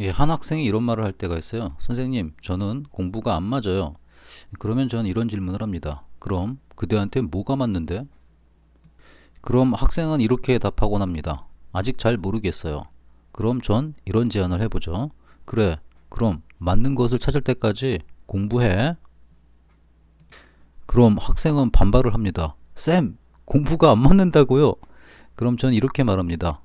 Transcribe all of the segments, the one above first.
예, 한 학생이 이런 말을 할 때가 있어요. 선생님, 저는 공부가 안 맞아요. 그러면 저는 이런 질문을 합니다. 그럼 그대한테 뭐가 맞는데? 그럼 학생은 이렇게 답하곤 합니다. 아직 잘 모르겠어요. 그럼 전 이런 제안을 해보죠. 그래, 그럼 맞는 것을 찾을 때까지 공부해. 그럼 학생은 반발을 합니다. 쌤, 공부가 안 맞는다고요? 그럼 전 이렇게 말합니다.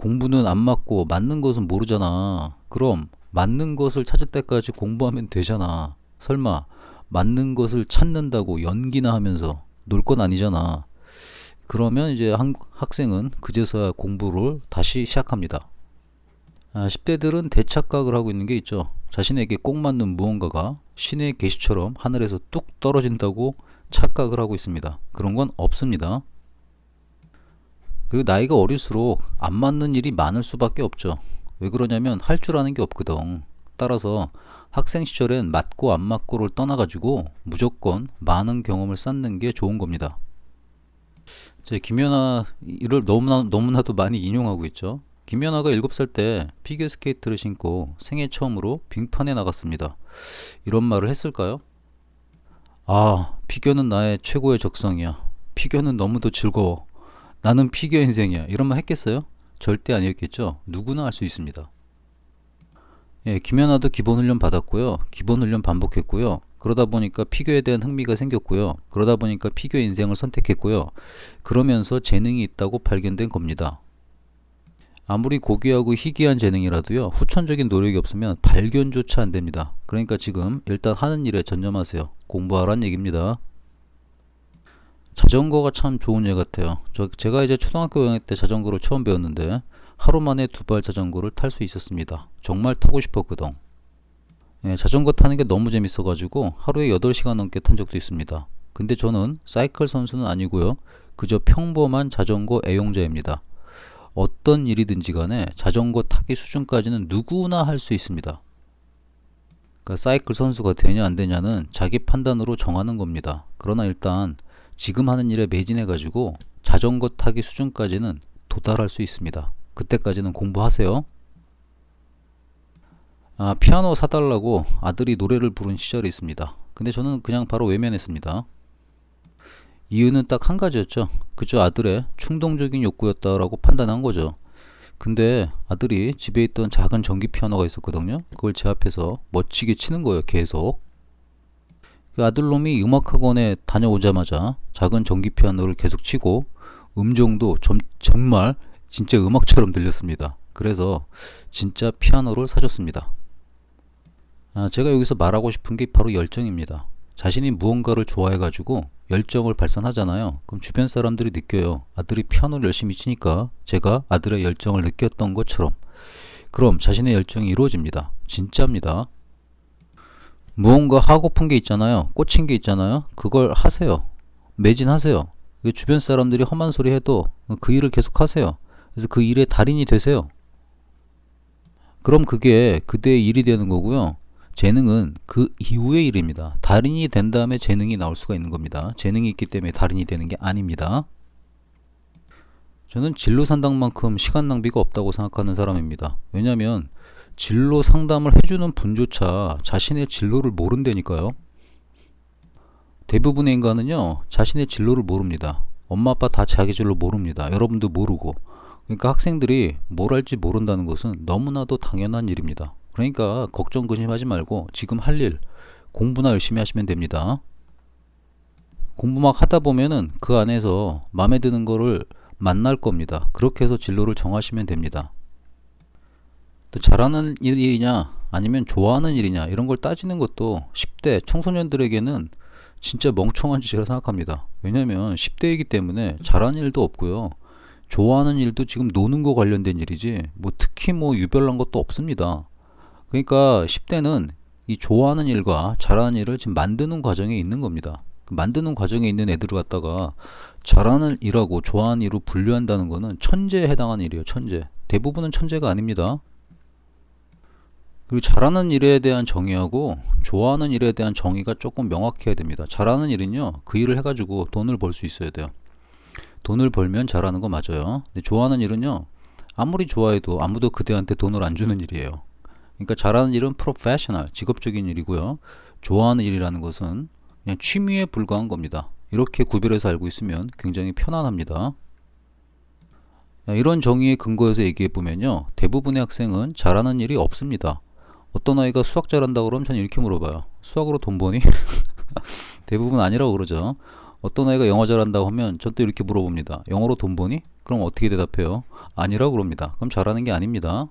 공부는 안 맞고 맞는 것은 모르잖아. 그럼 맞는 것을 찾을 때까지 공부하면 되잖아. 설마 맞는 것을 찾는다고 연기나 하면서 놀 건 아니잖아. 그러면 이제 한, 학생은 그제서야 공부를 다시 시작합니다. 아, 10대들은 대착각을 하고 있는 게 있죠. 자신에게 꼭 맞는 무언가가 신의 계시처럼 하늘에서 뚝 떨어진다고 착각을 하고 있습니다. 그런 건 없습니다. 그리고 나이가 어릴수록 안 맞는 일이 많을 수밖에 없죠. 왜 그러냐면 할 줄 아는 게 없거든. 따라서 학생 시절엔 맞고 안 맞고를 떠나가지고 무조건 많은 경험을 쌓는 게 좋은 겁니다. 제 김연아 이를 너무나 너무나도 많이 인용하고 있죠. 김연아가 7살 때 피겨 스케이트를 신고 생애 처음으로 빙판에 나갔습니다. 이런 말을 했을까요? 아, 피겨는 나의 최고의 적성이야. 피겨는 너무도 즐거워. 나는 피겨 인생이야. 이런 말 했겠어요? 절대 아니었겠죠. 누구나 할 수 있습니다. 예, 김연아도 기본 훈련 받았고요. 기본 훈련 반복했고요. 그러다 보니까 피겨에 대한 흥미가 생겼고요. 그러다 보니까 피겨 인생을 선택했고요. 그러면서 재능이 있다고 발견된 겁니다. 아무리 고귀하고 희귀한 재능이라도요. 후천적인 노력이 없으면 발견조차 안 됩니다. 그러니까 지금 일단 하는 일에 전념하세요. 공부하란 얘기입니다. 자전거가 참 좋은 예 같아요. 저 제가 이제 초등학교 5학년 때 자전거를 처음 배웠는데 하루 만에 두 발 자전거를 탈 수 있었습니다. 정말 타고 싶었거든. 예, 자전거 타는 게 너무 재밌어가지고 하루에 8시간 넘게 탄 적도 있습니다. 근데 저는 사이클 선수는 아니고요. 그저 평범한 자전거 애용자입니다. 어떤 일이든지 간에 자전거 타기 수준까지는 누구나 할 수 있습니다. 그러니까 사이클 선수가 되냐 안 되냐는 자기 판단으로 정하는 겁니다. 그러나 일단 지금 하는 일에 매진해 가지고 자전거 타기 수준까지는 도달할 수 있습니다. 그때까지는 공부하세요. 아, 피아노 사달라고 아들이 노래를 부른 시절이 있습니다. 근데 저는 그냥 바로 외면했습니다. 이유는 딱 한 가지였죠. 그저 아들의 충동적인 욕구였다라고 판단한 거죠. 근데 아들이 집에 있던 작은 전기 피아노가 있었거든요. 그걸 제 앞에서 멋지게 치는 거예요, 계속. 그 아들놈이 음악학원에 다녀오자마자 작은 전기 피아노를 계속 치고 음정도 점, 정말 진짜 음악처럼 들렸습니다. 그래서 진짜 피아노를 사줬습니다. 아, 제가 여기서 말하고 싶은 게 바로 열정입니다. 자신이 무언가를 좋아해가지고 열정을 발산하잖아요. 그럼 주변 사람들이 느껴요. 아들이 피아노를 열심히 치니까 제가 아들의 열정을 느꼈던 것처럼. 그럼 자신의 열정이 이루어집니다. 진짜입니다. 무언가 하고픈 게 있잖아요. 꽂힌 게 있잖아요. 그걸 하세요. 매진하세요. 주변 사람들이 험한 소리 해도 그 일을 계속 하세요. 그래서 그 일의 달인이 되세요. 그럼 그게 그대의 일이 되는 거고요. 재능은 그 이후의 일입니다. 달인이 된 다음에 재능이 나올 수가 있는 겁니다. 재능이 있기 때문에 달인이 되는 게 아닙니다. 저는 진로 상담만큼 시간 낭비가 없다고 생각하는 사람입니다. 왜냐하면 진로 상담을 해주는 분조차 자신의 진로를 모른다니까요. 대부분의 인간은요, 자신의 진로를 모릅니다. 엄마 아빠 다 자기 진로 모릅니다. 여러분도 모르고. 그러니까 학생들이 뭘 할지 모른다는 것은 너무나도 당연한 일입니다. 그러니까 걱정 근심하지 말고 지금 할 일 공부나 열심히 하시면 됩니다. 공부 막 하다 보면은 그 안에서 마음에 드는 거를 만날 겁니다. 그렇게 해서 진로를 정하시면 됩니다. 또 잘하는 일이냐 아니면 좋아하는 일이냐 이런 걸 따지는 것도 10대 청소년들에게는 진짜 멍청한 짓이라 생각합니다. 왜냐면 10대이기 때문에 잘하는 일도 없고요. 좋아하는 일도 지금 노는 거 관련된 일이지 뭐 특히 뭐 유별난 것도 없습니다. 그러니까 10대는 이 좋아하는 일과 잘하는 일을 지금 만드는 과정에 있는 겁니다. 그 만드는 과정에 있는 애들을 갖다가 잘하는 일하고 좋아하는 일로 분류한다는 거는 천재에 해당하는 일이에요. 천재. 대부분은 천재가 아닙니다. 그리고 잘하는 일에 대한 정의하고 좋아하는 일에 대한 정의가 조금 명확해야 됩니다. 잘하는 일은요, 그 일을 해가지고 돈을 벌 수 있어야 돼요. 돈을 벌면 잘하는 거 맞아요. 근데 좋아하는 일은요, 아무리 좋아해도 아무도 그대한테 돈을 안 주는 일이에요. 그러니까 잘하는 일은 프로페셔널, 직업적인 일이고요. 좋아하는 일이라는 것은 그냥 취미에 불과한 겁니다. 이렇게 구별해서 알고 있으면 굉장히 편안합니다. 자, 이런 정의에 근거해서 얘기해 보면요. 대부분의 학생은 잘하는 일이 없습니다. 어떤 아이가 수학 잘한다고 그러면 저는 이렇게 물어봐요. 수학으로 돈 버니? 대부분 아니라고 그러죠. 어떤 아이가 영어 잘한다고 하면 전 또 이렇게 물어봅니다. 영어로 돈 버니? 그럼 어떻게 대답해요? 아니라고 그럽니다. 그럼 잘하는 게 아닙니다.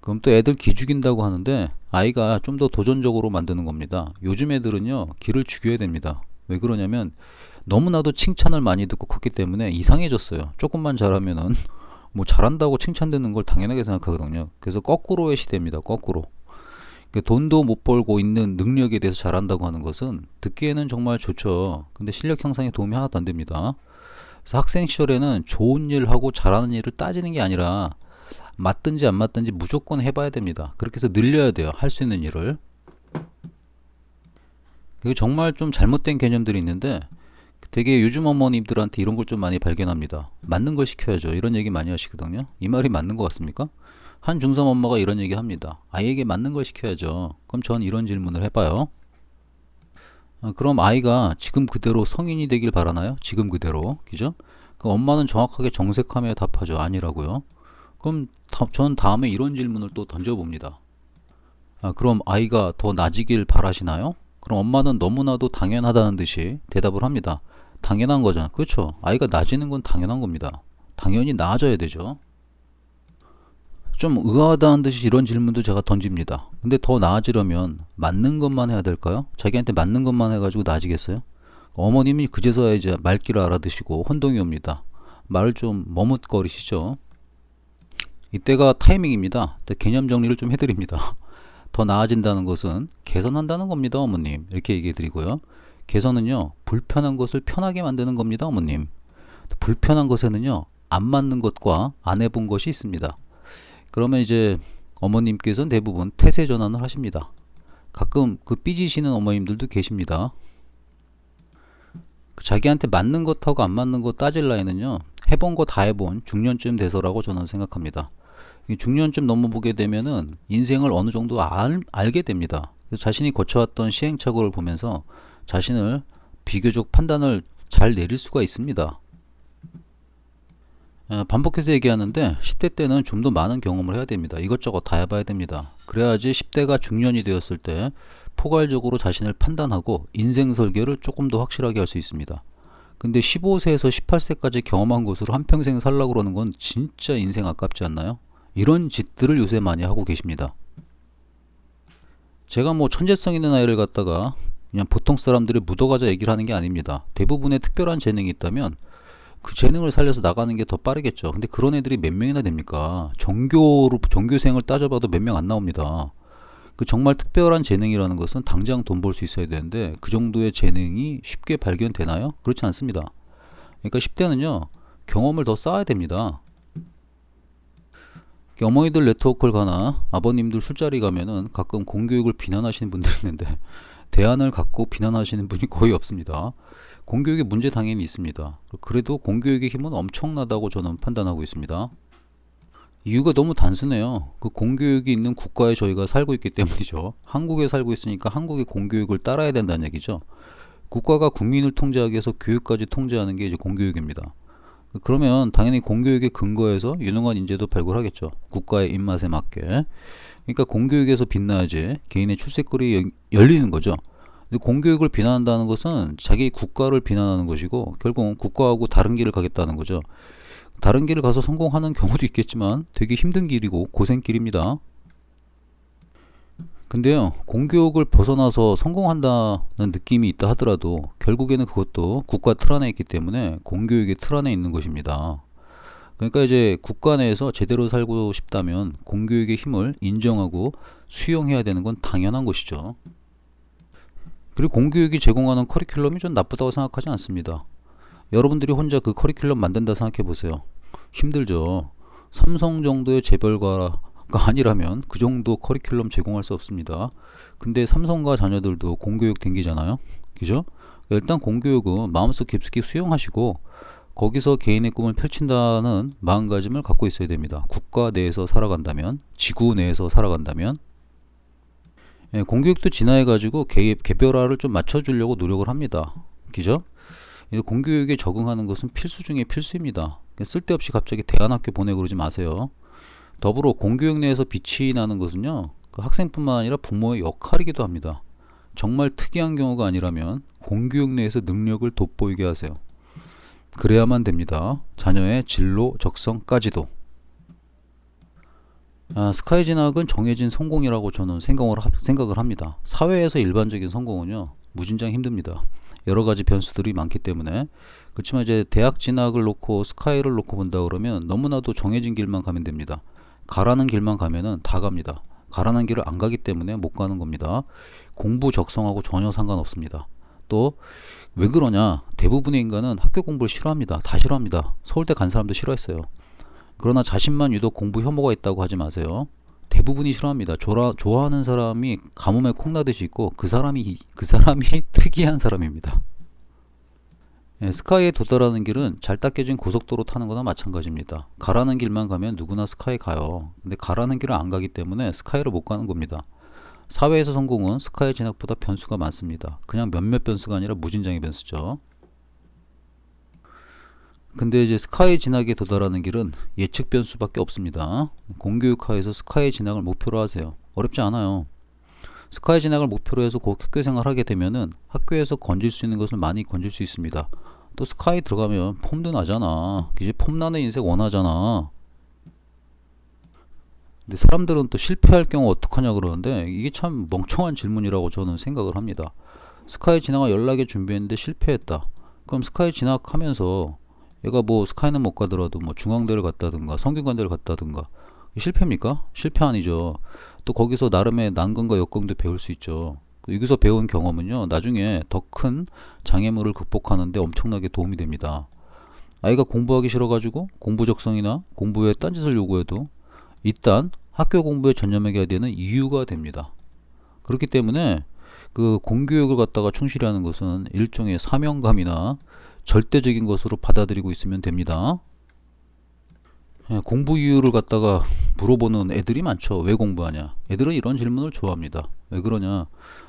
그럼 또 애들 기 죽인다고 하는데 아이가 좀 더 도전적으로 만드는 겁니다. 요즘 애들은요 기를 죽여야 됩니다. 왜 그러냐면 너무나도 칭찬을 많이 듣고 컸기 때문에 이상해졌어요. 조금만 잘하면은 뭐 잘한다고 칭찬되는 걸 당연하게 생각하거든요. 그래서 거꾸로의 시대입니다. 거꾸로. 그러니까 돈도 못 벌고 있는 능력에 대해서 잘한다고 하는 것은 듣기에는 정말 좋죠. 근데 실력 향상에 도움이 하나도 안 됩니다. 그래서 학생 시절에는 좋은 일 하고 잘하는 일을 따지는 게 아니라 맞든지 안 맞든지 무조건 해봐야 됩니다. 그렇게 해서 늘려야 돼요. 할 수 있는 일을. 그게 정말 좀 잘못된 개념들이 있는데 되게 요즘 어머님들한테 이런 걸 좀 많이 발견합니다. 맞는 걸 시켜야죠. 이런 얘기 많이 하시거든요. 이 말이 맞는 것 같습니까? 한 중3 엄마가 이런 얘기 합니다. 아이에게 맞는 걸 시켜야죠. 그럼 전 이런 질문을 해봐요. 아, 그럼 아이가 지금 그대로 성인이 되길 바라나요? 지금 그대로. 그죠? 그럼 엄마는 정확하게 정색하며 답하죠. 아니라고요. 그럼 다, 전 다음에 이런 질문을 또 던져봅니다. 아, 그럼 아이가 더 나아지길 바라시나요? 그럼 엄마는 너무나도 당연하다는 듯이 대답을 합니다. 당연한 거잖아. 그렇죠. 아이가 나아지는 건 당연한 겁니다. 당연히 나아져야 되죠. 좀 의아하다는 듯이 이런 질문도 제가 던집니다. 근데 더 나아지려면 맞는 것만 해야 될까요? 자기한테 맞는 것만 해가지고 나아지겠어요? 어머님이 그제서야 이제 말귀를 알아드시고 혼동이 옵니다. 말을 좀 머뭇거리시죠. 이때가 타이밍입니다. 개념 정리를 좀 해드립니다. 더 나아진다는 것은 개선한다는 겁니다, 어머님. 이렇게 얘기해 드리고요. 개선은요, 불편한 것을 편하게 만드는 겁니다, 어머님. 불편한 것에는요, 안 맞는 것과 안 해본 것이 있습니다. 그러면 이제 어머님께서는 대부분 태세 전환을 하십니다. 가끔 그 삐지시는 어머님들도 계십니다. 자기한테 맞는 것하고 안 맞는 것 따질 나이는요, 해본 거 다 해본 중년쯤 돼서라고 저는 생각합니다. 중년쯤 넘어보게 되면은 인생을 어느 정도 알, 알게 됩니다. 그래서 자신이 거쳐왔던 시행착오를 보면서 자신을 비교적 판단을 잘 내릴 수가 있습니다. 반복해서 얘기하는데 10대 때는 좀 더 많은 경험을 해야 됩니다. 이것저것 다 해봐야 됩니다. 그래야지 10대가 중년이 되었을 때 포괄적으로 자신을 판단하고 인생 설계를 조금 더 확실하게 할 수 있습니다. 근데 15세에서 18세까지 경험한 것으로 한평생 살라고 그러는 건 진짜 인생 아깝지 않나요? 이런 짓들을 요새 많이 하고 계십니다. 제가 뭐 천재성 있는 아이를 갖다가 그냥 보통 사람들이 묻어가자 얘기를 하는 게 아닙니다. 대부분의 특별한 재능이 있다면 그 재능을 살려서 나가는 게 더 빠르겠죠. 근데 그런 애들이 몇 명이나 됩니까? 전교로 전교생을 따져봐도 몇 명 안 나옵니다. 그 정말 특별한 재능이라는 것은 당장 돈 벌 수 있어야 되는데 그 정도의 재능이 쉽게 발견되나요? 그렇지 않습니다. 그러니까 10대는요 경험을 더 쌓아야 됩니다. 어머니들 네트워크를 가나 아버님들 술자리 가면은 가끔 공교육을 비난하시는 분들이 있는데 대안을 갖고 비난하시는 분이 거의 없습니다. 공교육의 문제 당연히 있습니다. 그래도 공교육의 힘은 엄청나다고 저는 판단하고 있습니다. 이유가 너무 단순해요. 그 공교육이 있는 국가에 저희가 살고 있기 때문이죠. 한국에 살고 있으니까 한국의 공교육을 따라야 된다는 얘기죠. 국가가 국민을 통제하기 위해서 교육까지 통제하는 게 이제 공교육입니다. 그러면 당연히 공교육의 근거에서 유능한 인재도 발굴하겠죠. 국가의 입맛에 맞게. 그러니까 공교육에서 빛나야지 개인의 출세거리 열리는 거죠. 공교육을 비난한다는 것은 자기 국가를 비난하는 것이고 결국 국가하고 다른 길을 가겠다는 거죠. 다른 길을 가서 성공하는 경우도 있겠지만 되게 힘든 길이고 고생길입니다. 근데요, 공교육을 벗어나서 성공한다는 느낌이 있다 하더라도 결국에는 그것도 국가 틀 안에 있기 때문에 공교육의 틀 안에 있는 것입니다. 그러니까 이제 국가 내에서 제대로 살고 싶다면 공교육의 힘을 인정하고 수용해야 되는 건 당연한 것이죠. 그리고 공교육이 제공하는 커리큘럼이 좀 나쁘다고 생각하지 않습니다. 여러분들이 혼자 그 커리큘럼 만든다 생각해 보세요. 힘들죠. 삼성 정도의 재벌 가 아니라면 그 정도 커리큘럼 제공할 수 없습니다. 근데 삼성과 자녀들도 공교육 댕기잖아요. 그죠? 일단 공교육은 마음속 깊숙이 수용하시고 거기서 개인의 꿈을 펼친다는 마음가짐을 갖고 있어야 됩니다. 국가 내에서 살아간다면, 지구 내에서 살아간다면, 예, 공교육도 진화해가지고 개, 개별화를 좀 맞춰주려고 노력을 합니다. 그죠? 이 공교육에 적응하는 것은 필수 중에 필수입니다. 그러니까 쓸데없이 갑자기 대안학교 보내고 그러지 마세요. 더불어 공교육 내에서 빛이 나는 것은요, 그 학생뿐만 아니라 부모의 역할이기도 합니다. 정말 특이한 경우가 아니라면 공교육 내에서 능력을 돋보이게 하세요. 그래야만 됩니다. 자녀의 진로 적성까지도. 아, 스카이 진학은 정해진 성공이라고 저는 생각을, 하- 생각을 합니다. 사회에서 일반적인 성공은요, 무진장 힘듭니다. 여러 가지 변수들이 많기 때문에. 그렇지만 이제 대학 진학을 놓고 스카이를 놓고 본다 그러면 너무나도 정해진 길만 가면 됩니다. 가라는 길만 가면은 다 갑니다. 가라는 길을 안 가기 때문에 못 가는 겁니다. 공부 적성하고 전혀 상관없습니다. 또 왜 그러냐? 대부분의 인간은 학교 공부를 싫어합니다. 다 싫어합니다. 서울대 간 사람도 싫어했어요. 그러나 자신만 유독 공부 혐오가 있다고 하지 마세요. 대부분이 싫어합니다. 좋아, 좋아하는 사람이 가뭄에 콩나듯이 있고 그 사람이 그 사람이 특이한 사람입니다. 예, 스카이에 도달하는 길은 잘 닦여진 고속도로 타는 거나 마찬가지입니다. 가라는 길만 가면 누구나 스카이 가요. 근데 가라는 길을 안 가기 때문에 스카이를 못 가는 겁니다. 사회에서 성공은 스카이 진학보다 변수가 많습니다. 그냥 몇몇 변수가 아니라 무진장의 변수죠. 근데 이제 스카이 진학에 도달하는 길은 예측 변수밖에 없습니다. 공교육화에서 스카이 진학을 목표로 하세요. 어렵지 않아요. 스카이 진학을 목표로 해서 곧 학교 생활 하게 되면은 학교에서 건질 수 있는 것을 많이 건질 수 있습니다. 또 스카이 들어가면 폼도 나잖아. 이제 폼 나는 인생 원하잖아. 근데 사람들은 또 실패할 경우 어떡하냐 그러는데 이게 참 멍청한 질문이라고 저는 생각을 합니다. 스카이 진학을 연락에 준비했는데 실패했다. 그럼 스카이 진학하면서 얘가 뭐 스카이는 못 가더라도 뭐 중앙대를 갔다든가 성균관대를 갔다든가 실패입니까? 실패 아니죠. 또 거기서 나름의 난관과 역경도 배울 수 있죠. 여기서 배운 경험은요, 나중에 더 큰 장애물을 극복하는데 엄청나게 도움이 됩니다. 아이가 공부하기 싫어가지고 공부 적성이나 공부에 딴짓을 요구해도 일단 학교 공부에 전념하게 되는 이유가 됩니다. 그렇기 때문에 그 공교육을 갖다가 충실히 하는 것은 일종의 사명감이나 절대적인 것으로 받아들이고 있으면 됩니다. 예, 공부 이유를 갖다가 물어보는 애들이 많죠. 왜 공부하냐? 애들은 이런 질문을 좋아합니다. 왜 그러냐?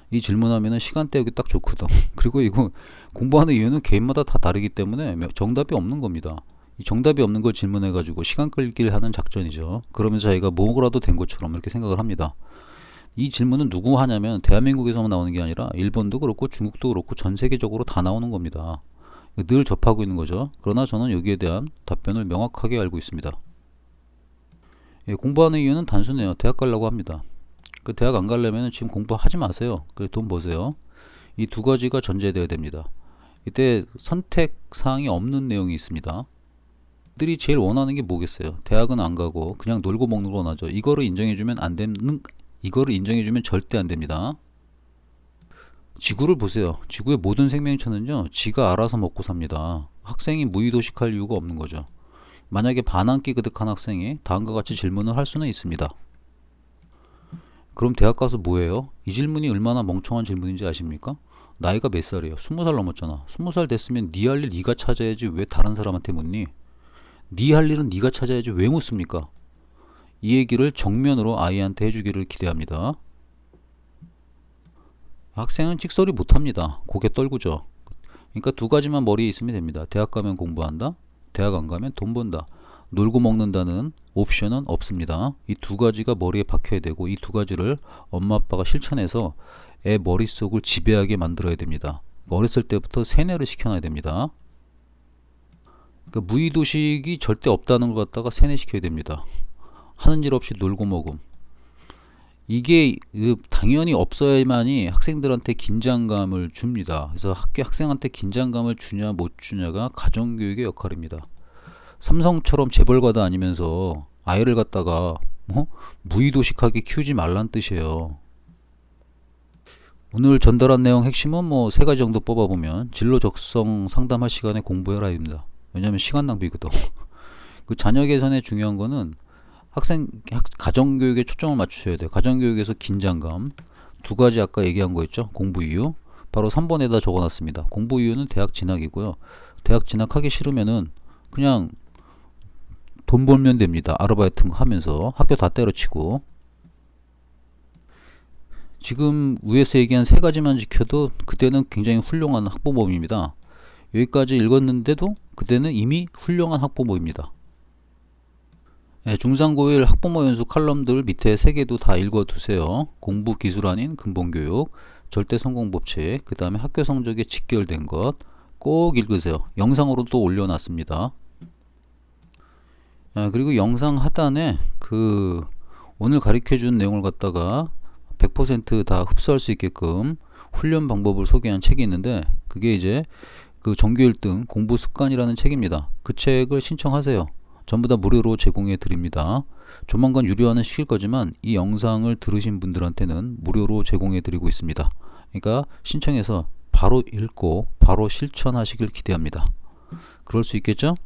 이 질문하면은 시간 때우기 딱 좋거든. 그리고 이거 공부하는 이유는 개인마다 다 다르기 때문에 정답이 없는 겁니다. 이 정답이 없는 걸 질문해 가지고 시간 끌기를 하는 작전이죠. 그러면서 자기가 뭐라도 된 것처럼 이렇게 생각을 합니다. 이 질문은 누구 하냐면 대한민국에서만 나오는 게 아니라 일본도 그렇고 중국도 그렇고 전 세계적으로 다 나오는 겁니다. 늘 접하고 있는 거죠. 그러나 저는 여기에 대한 답변을 명확하게 알고 있습니다. 예, 공부하는 이유는 단순해요. 대학 가려고 합니다. 그 대학 안 가려면 지금 공부하지 마세요. 그 돈 버세요. 이 두 가지가 전제돼야 됩니다. 이때 선택 사항이 없는 내용이 있습니다. 들이 제일 원하는 게 뭐겠어요? 대학은 안 가고 그냥 놀고 먹는 거 원하죠. 이거를 인정해주면 안 되는 이거를 인정해주면 절대 안 됩니다. 지구를 보세요. 지구의 모든 생명체는요, 지가 알아서 먹고 삽니다. 학생이 무의도식할 이유가 없는 거죠. 만약에 반항기 그득한 학생이 다음과 같이 질문을 할 수는 있습니다. 그럼 대학 가서 뭐해요? 이 질문이 얼마나 멍청한 질문인지 아십니까? 나이가 몇 살이에요? 스무 살 넘었잖아. 스무 살 됐으면 네 할 일 네가 찾아야지 왜 다른 사람한테 묻니? 네 할 일은 네가 찾아야지 왜 묻습니까? 이 얘기를 정면으로 아이한테 해주기를 기대합니다. 학생은 찍소리 못합니다. 고개 떨구죠. 그러니까 두 가지만 머리에 있으면 됩니다. 대학 가면 공부한다. 대학 안 가면 돈 번다. 놀고 먹는다는 옵션은 없습니다. 이 두 가지가 머리에 박혀야 되고 이 두 가지를 엄마 아빠가 실천해서 애 머릿속을 지배하게 만들어야 됩니다. 어렸을 때부터 세뇌를 시켜놔야 됩니다. 그러니까 무의도식이 절대 없다는 걸 갖다가 세뇌시켜야 됩니다. 하는 일 없이 놀고 먹음. 이게 그 당연히 없어야만이 학생들한테 긴장감을 줍니다. 그래서 학교 학생한테 긴장감을 주냐 못 주냐가 가정교육의 역할입니다. 삼성처럼 재벌가다 아니면서 아이를 갖다가 뭐 무의도식하게 키우지 말란 뜻이에요. 오늘 전달한 내용 핵심은 뭐 세 가지 정도 뽑아보면 진로 적성 상담할 시간에 공부해라입니다. 왜냐하면 시간 낭비거든. 그 자녀 개선에 중요한 거는 학생 학, 가정교육에 초점을 맞추셔야 돼요. 가정교육에서 긴장감 두 가지 아까 얘기한 거 있죠. 공부 이유 바로 3번에다 적어놨습니다. 공부 이유는 대학 진학이고요. 대학 진학하기 싫으면은 그냥 돈 벌면 됩니다. 아르바이트 하면서 학교 다 때려치고 지금 위에서 얘기한 세 가지만 지켜도 그때는 굉장히 훌륭한 학부모입니다. 여기까지 읽었는데도 그때는 이미 훌륭한 학부모입니다. 네, 중상고1 학부모 연수 칼럼들 밑에 세 개도 다 읽어두세요. 공부 기술 아닌 근본교육, 절대 성공 법칙, 그 다음에 학교 성적에 직결된 것 꼭 읽으세요. 영상으로 또 올려놨습니다. 아, 그리고 영상 하단에 그 오늘 가르쳐준 내용을 갖다가 100%다 흡수할 수 있게끔 훈련 방법을 소개한 책이 있는데 그게 이제 그 전교 1등 공부 습관이라는 책입니다. 그 책을 신청하세요. 전부 다 무료로 제공해 드립니다. 조만간 유료화는 시킬 거지만 이 영상을 들으신 분들한테는 무료로 제공해 드리고 있습니다. 그러니까 신청해서 바로 읽고 바로 실천하시길 기대합니다. 그럴 수 있겠죠?